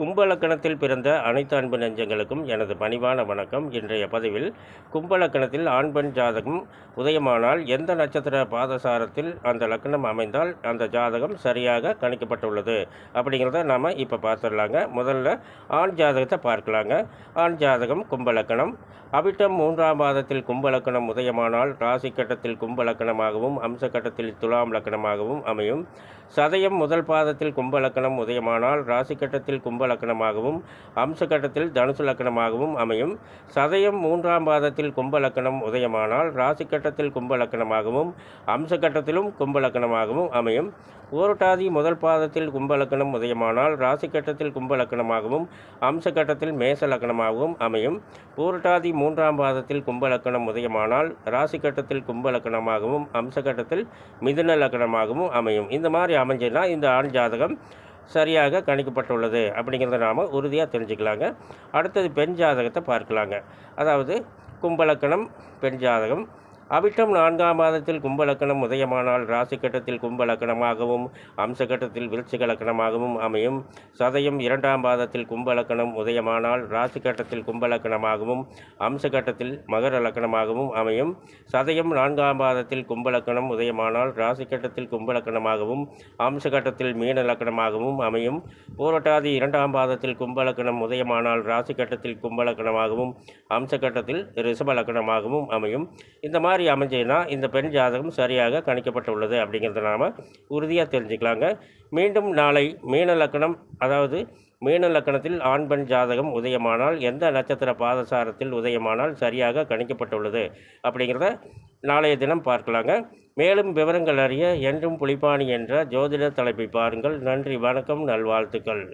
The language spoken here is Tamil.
கும்பலக்கணத்தில் பிறந்த அனைத்து அன்பு நெஞ்சங்களுக்கும் எனது பணிவான வணக்கம். இன்றைய பதிவில் கும்பலக்கணத்தில் ஆண் பெண் ஜாதகம் உதயமானால் எந்த நட்சத்திர பாதசாரத்தில் அந்த லக்னம் அமைந்தால் அந்த ஜாதகம் சரியாக கணிக்கப்பட்டுள்ளது அப்படிங்கிறத நாம் இப்போ பார்த்துடலாங்க. முதல்ல ஆண் ஜாதகத்தை பார்க்கலாங்க. ஆண் ஜாதகம் கும்பலக்கணம். அவிட்டம் மூன்றாம் மாதத்தில் கும்பலக்கணம் உதயமானால் ராசி கட்டத்தில் கும்பலக்கணமாகவும் அம்ச கட்டத்தில் துலாம் லக்கணமாகவும் அமையும். சதயம் முதல் பாதத்தில் கும்பலக்கணம் உதயமானால் ராசி கட்டத்தில் கும்பலக்கணமாகவும் அம்ச கட்டத்தில் தனுசு லக்கணமாகவும் அமையும். சதயம் மூன்றாம் பாதத்தில் கும்பலக்கணம் உதயமானால் ராசி கட்டத்தில் கும்பலக்கணமாகவும் அம்ச கட்டத்திலும் கும்பலக்கணமாகவும் அமையும். ஊரட்டாதி முதல் பாதத்தில் கும்பலக்கணம் உதயமானால் ராசி கட்டத்தில் கும்பலக்கணமாகவும் அம்ச கட்டத்தில் மேச லக்கணமாகவும் அமையும். பூரட்டாதி மூன்றாம் பாதத்தில் கும்பலக்கணம் உதயமானால் ராசி கட்டத்தில் கும்பலக்கணமாகவும் அம்ச கட்டத்தில் மிதுன லக்கணமாகவும் அமையும். இந்த மாதிரி அமைஞ்சுன்னா இந்த ஆண் ஜாதகம் சரியாக கணிக்கப்பட்டுள்ளது அப்படிங்கிறத நாம் உறுதியாக தெரிஞ்சுக்கலாங்க. அடுத்தது பெண் ஜாதகத்தை பார்க்கலாங்க. அதாவது கும்பலக்கணம் பெண் ஜாதகம் அவிட்டம் நான்காம் மாதத்தில் கும்பலக்கணம் உதயமானால் ராசி கட்டத்தில் கும்பலக்கணமாகவும் அம்ச கட்டத்தில் விருச்சிக லக்கணமாகவும் அமையும். சதயம் இரண்டாம் பாதத்தில் கும்பலக்கணம் உதயமானால் ராசி கட்டத்தில் கும்பலக்கணமாகவும் அம்ச கட்டத்தில் மகர லக்கணமாகவும் அமையும். சதயம் நான்காம் பாதத்தில் கும்பலக்கணம் உதயமானால் ராசி கட்டத்தில் கும்பலக்கணமாகவும் அம்ச கட்டத்தில் மீன லக்கணமாகவும் அமையும். பூரட்டாதி இரண்டாம் பாதத்தில் கும்பலக்கணம் உதயமானால் ராசி கட்டத்தில் கும்பலக்கணமாகவும் அம்ச கட்டத்தில் ரிஷப லக்கணமாகவும் அமையும். இந்த மாதிரி மாதிரி அமைஞ்சதுன்னா இந்த பெண் ஜாதகம் சரியாக கணிக்கப்பட்டுள்ளது அப்படிங்கிறத நாம் உறுதியாக தெரிஞ்சுக்கலாங்க. மீண்டும் நாளை மீன லக்கணம் அதாவது மீன லக்கணத்தில் ஆண் பெண் ஜாதகம் உதயமானால் எந்த நட்சத்திர பாதசாரத்தில் உதயமானால் சரியாக கணிக்கப்பட்டுள்ளது அப்படிங்கிறத நாளைய தினம் பார்க்கலாங்க. மேலும் விவரங்கள் அறிய என்றும் புலிப்பாணி என்ற ஜோதிட தலைப்பை பாருங்கள். நன்றி வணக்கம் நல்வாழ்த்துக்கள்.